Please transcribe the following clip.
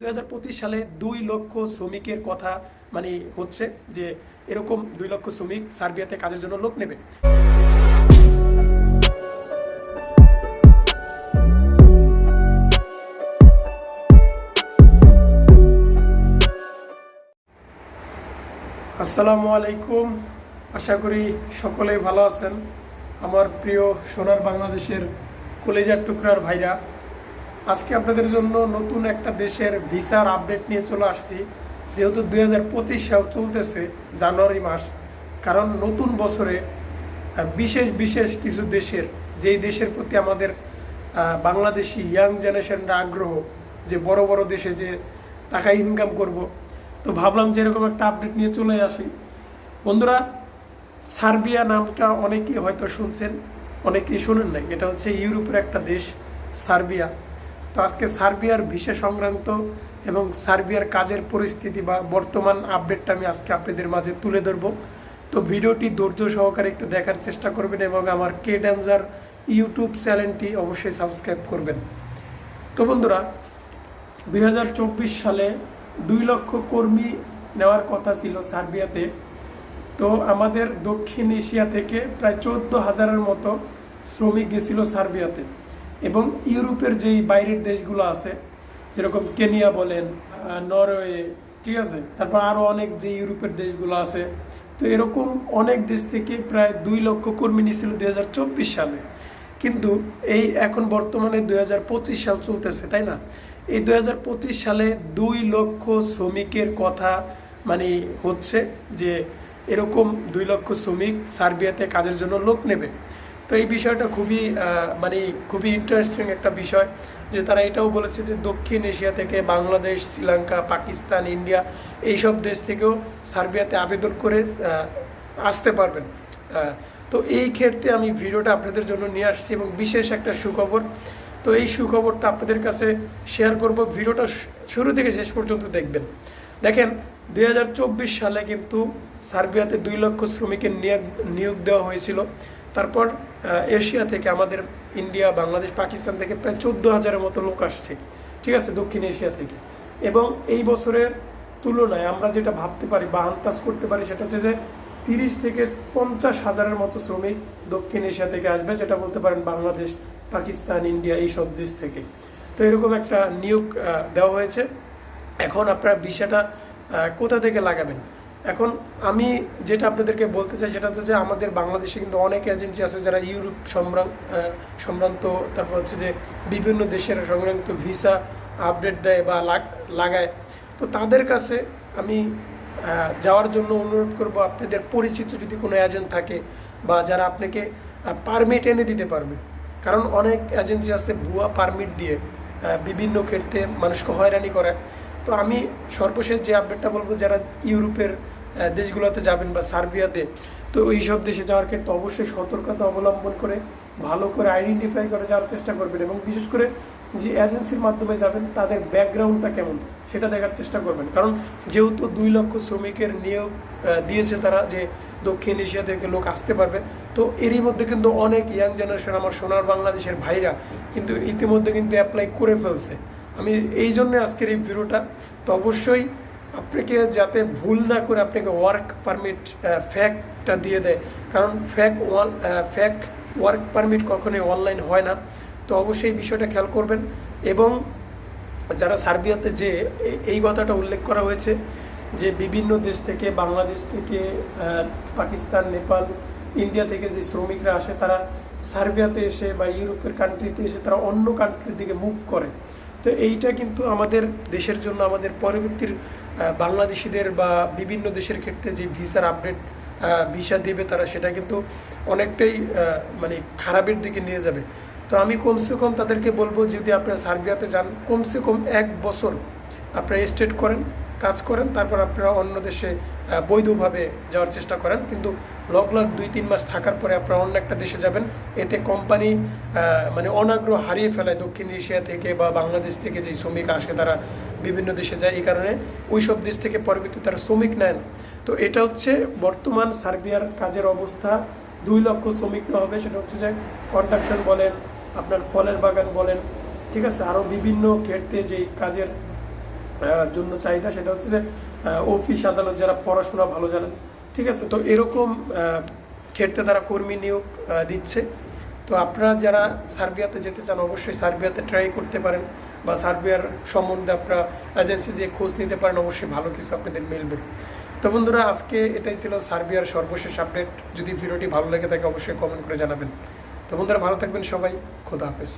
দুই হাজার পঁচিশ সালে দুই লক্ষ শ্রমিকের কথা মানে হচ্ছে যে এরকম দুই লক্ষ শ্রমিক সার্বিয়াতে কাজের জন্য লোক নেবে। আসসালামু আলাইকুম। আশা করি সকলেই ভালো আছেন। আমার প্রিয় সোনার বাংলাদেশের কলেজার টুকরার ভাইরা আজকে আপনাদের জন্য নতুন একটা দেশের ভিসার আপডেট নিয়ে চলে আসছি, যেহেতু দুই সাল চলতেছে জানুয়ারি মাস। কারণ নতুন বছরে বিশেষ বিশেষ কিছু দেশের, যেই দেশের প্রতি আমাদের বাংলাদেশি ইয়াং জেনারেশনরা আগ্রহ, যে বড় বড় দেশে যে টাকা ইনকাম করব। তো ভাবলাম যে এরকম একটা আপডেট নিয়ে চলে আসি। বন্ধুরা, সার্বিয়া নামটা অনেকেই হয়তো শুনছেন, অনেকেই শুনেন নাই। এটা হচ্ছে ইউরোপের একটা দেশ, সার্বিয়া। তো আজকে সার্বিয়ার ভিসা সংক্রান্ত এবং সার্বিয়ার কাজের পরিস্থিতি বা বর্তমান আপডেটটা আমি আজকে আপনাদের মাঝে তুলে ধরবো। তো ভিডিওটি ধৈর্য সহকারে একটু দেখার চেষ্টা করবেন এবং আমার কে ড্যান্সার ইউটিউব চ্যানেলটি অবশ্যই সাবস্ক্রাইব করবেন। তো বন্ধুরা, দুই হাজার চব্বিশ সালে দুই লক্ষ কর্মী নেওয়ার কথা ছিল সার্বিয়াতে। তো আমাদের দক্ষিণ এশিয়া থেকে প্রায় চোদ্দ হাজারের মতো শ্রমিক গেছিল সার্বিয়াতে। এবং ইউরোপের যেই বাইরের দেশগুলো আছে, যেরকম কেনিয়া বলেন নরওয়ে, ঠিক আছে? তারপর আরও অনেক যে ইউরোপের দেশগুলো আছে। তো এরকম অনেক দেশ থেকে প্রায় দুই লক্ষ কর্মী নিয়েছিল দু হাজার চব্বিশ সালে। কিন্তু এই এখন বর্তমানে দুই হাজার পঁচিশ সাল চলতেছে, তাই না? এই দুই হাজার পঁচিশ সালে দুই লক্ষ শ্রমিকের কথা মানে হচ্ছে যে এরকম দুই লক্ষ শ্রমিক সার্বিয়াতে কাজের জন্য লোক নেবে। তো এই বিষয়টা খুবই মানে খুবই ইন্টারেস্টিং একটা বিষয় যে তারা এটাও বলেছে যে দক্ষিণ এশিয়া থেকে বাংলাদেশ, শ্রীলঙ্কা, পাকিস্তান, ইন্ডিয়া এইসব দেশ থেকেও সার্বিয়াতে আবেদন করে আসতে পারবেন। তো এই ক্ষেত্রে আমি ভিডিওটা আপনাদের জন্য নিয়ে আসছি এবং বিশেষ একটা সুখবর। তো এই সুখবরটা আপনাদের কাছে শেয়ার করব। ভিডিওটা শুরু থেকে শেষ পর্যন্ত দেখবেন। দেখেন দু হাজার চব্বিশ সালে কিন্তু সার্বিয়াতে দুই লক্ষ শ্রমিকের নিয়োগ নিয়োগ দেওয়া হয়েছিল। তারপর এশিয়া থেকে আমাদের ইন্ডিয়া, বাংলাদেশ, পাকিস্তান থেকে প্রায় চোদ্দ হাজারের মতো লোক আসছে, ঠিক আছে, দক্ষিণ এশিয়া থেকে। এবং এই বছরের তুলনায় আমরা যেটা ভাবতে পারি বা আন্দাজ করতে পারি সেটা হচ্ছে যে তিরিশ থেকে পঞ্চাশ হাজারের মতো শ্রমিক দক্ষিণ এশিয়া থেকে আসবে, যেটা বলতে পারেন বাংলাদেশ, পাকিস্তান, ইন্ডিয়া, এই সব দেশ থেকে। তো এরকম একটা নিয়োগ দেওয়া হয়েছে। এখন আপনারা ভিসাটা কোথা থেকে লাগাবেন? এখন আমি যেটা আপনাদেরকে বলতে চাই সেটা হচ্ছে যে আমাদের বাংলাদেশে কিন্তু অনেক এজেন্সি আছে যারা ইউরোপ সম্রান্ত সম্ভ্রান্ত তারপর হচ্ছে যে বিভিন্ন দেশের সংক্রান্ত ভিসা আপডেট দেয় বা লাগায়। তো তাদের কাছে আমি যাওয়ার জন্য অনুরোধ করব, আপনাদের পরিচিত যদি কোনো এজেন্ট থাকে বা যারা আপনাকে পারমিট এনে দিতে পারবে। কারণ অনেক এজেন্সি আছে ভুয়া পারমিট দিয়ে বিভিন্ন ক্ষেত্রে মানুষকে হয়রানি করে তো আমি সর্বশেষ যে আপডেটটা বলব, যারা ইউরোপের দেশগুলোতে যাবেন বা সার্বিয়াতে, তো ওই সব দেশে যাওয়ার ক্ষেত্রে অবশ্যই সতর্কতা অবলম্বন করে, ভালো করে আইডেন্টিফাই করে যাওয়ার চেষ্টা করবেন এবং বিশেষ করে যে এজেন্সির মাধ্যমে যাবেন, তাদের ব্যাকগ্রাউন্ডটা কেমন, সেটা দেখার চেষ্টা করবেন। কারণ যেহেতু দুই লক্ষ শ্রমিকের নিয়োগ দিয়েছে তারা যে দক্ষিণ এশিয়া থেকে লোক আসতে পারবে, তো এরই মধ্যে কিন্তু অনেক ইয়াং জেনারেশন আমার সোনার বাংলাদেশের ভাইরা কিন্তু ইতিমধ্যে কিন্তু অ্যাপ্লাই করে ফেলছে। আমি এই জন্য আজকের এই ভিডিওটা। তো অবশ্যই আপনাকে যাতে ভুল না করে আপনাকে ওয়ার্ক পারমিট ফ্যাকটা দিয়ে দেয়। কারণ fake one fake work permit কখনোই অনলাইন হয় না। তো অবশ্যই বিষয়টা খেয়াল করবেন। এবং যারা সার্বিয়াতে যে এই কথাটা উল্লেখ করা হয়েছে যে বিভিন্ন দেশ থেকে, বাংলাদেশ থেকে পাকিস্তান, নেপাল, ইন্ডিয়া থেকে যে শ্রমিকরা আসে, তারা সার্বিয়াতে এসে বা ইউরোপের কান্ট্রিতে এসে তারা অন্য কান্ট্রির দিকে মুভ করে। তো এইটা কিন্তু আমাদের দেশের জন্য, আমাদের পরবর্তীর বাংলাদেশিদের বা বিভিন্ন দেশের ক্ষেত্রে যে ভিসার আপডেট ভিসা দেবে তারা, সেটা কিন্তু অনেকটাই মানে খারাপের দিকে নিয়ে যাবে। তো আমি কমসে কম তাদেরকে বলব, যদি আপনারা সার্বিয়াতে যান, কমসে কম এক বছর আপনারা স্টেট করেন, কাজ করেন, তারপর আপনারা অন্য দেশে বৈধভাবে যাওয়ার চেষ্টা করেন। কিন্তু লগ লগ দুই, তিন মাস থাকার পরে আপনারা অন্য একটা দেশে যাবেন। এতে কোম্পানি মানে অনাগ্রহ হারিয়ে ফেলায় দক্ষিণ এশিয়া থেকে বা বাংলাদেশ থেকে যে শ্রমিক আসে, তারা বিভিন্ন দেশে যায় এই কারণে। ওই সব দেশ থেকে পরবর্তীতে তারা শ্রমিক নেন। তো এটা হচ্ছে বর্তমান সার্বিয়ার কাজের অবস্থা। দুই লক্ষ শ্রমিক নেওয়া হবে, সেটা হচ্ছে যে কন্ট্রাকশন বলেন, আপনার ফলের বাগান বলেন, ঠিক আছে? আরও বিভিন্ন ক্ষেত্রে যেই কাজের জন্য চাহিদা সেটা হচ্ছে যে অফিস আদালত যারা পড়াশোনা ভালো জানেন, ঠিক আছে? তো এরকম ক্ষেত্রে তারা কর্মী নিয়োগ দিচ্ছে। তো আপনারা যারা সার্বিয়াতে যেতে চান, অবশ্যই সার্বিয়াতে ট্রাই করতে পারেন বা সার্বিয়ার সম্বন্ধে আপনারা এজেন্সি যে খোঁজ নিতে পারেন, অবশ্যই ভালো কিছু আপনাদের মিলবে। তো বন্ধুরা, আজকে এটাই ছিল সার্বিয়ার সর্বশেষ আপডেট যদি ভিডিওটি ভালো লেগে থাকে, অবশ্যই কমেন্ট করে জানাবেন। তো বন্ধুরা, ভালো থাকবেন সবাই। খোদা হাফেজ।